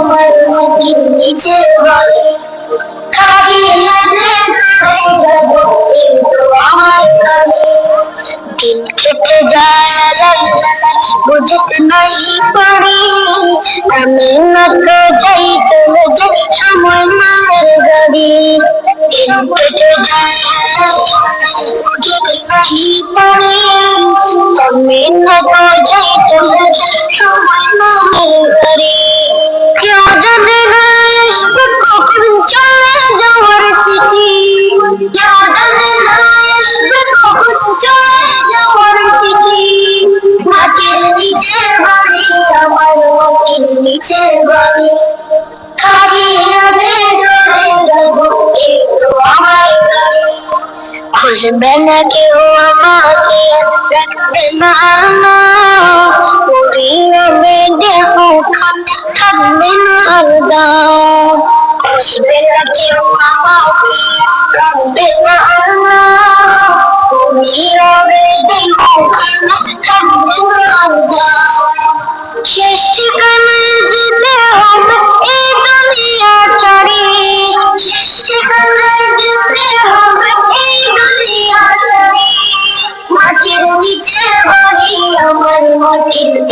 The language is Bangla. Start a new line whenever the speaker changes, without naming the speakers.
আমার নদীর নিচে বলে কারি লাগে যাব কিন্তু আমার কারি দিন কেটে যায় বুঝতে নাই পারি আমি নক যাই চলে যাই সময় নামের গাড়ি। দিন কেটে যায় বুঝতে নাই পারি আমি নক যাই চলে সময় নামের গাড়ি। খুঁজবে না কেউ আমাকে রাখবে না না পরিবে দেহ থাকবে না আর দাম খুঁজবে না কেউ আমাকে রাখবে না আর না পরিবে দেহ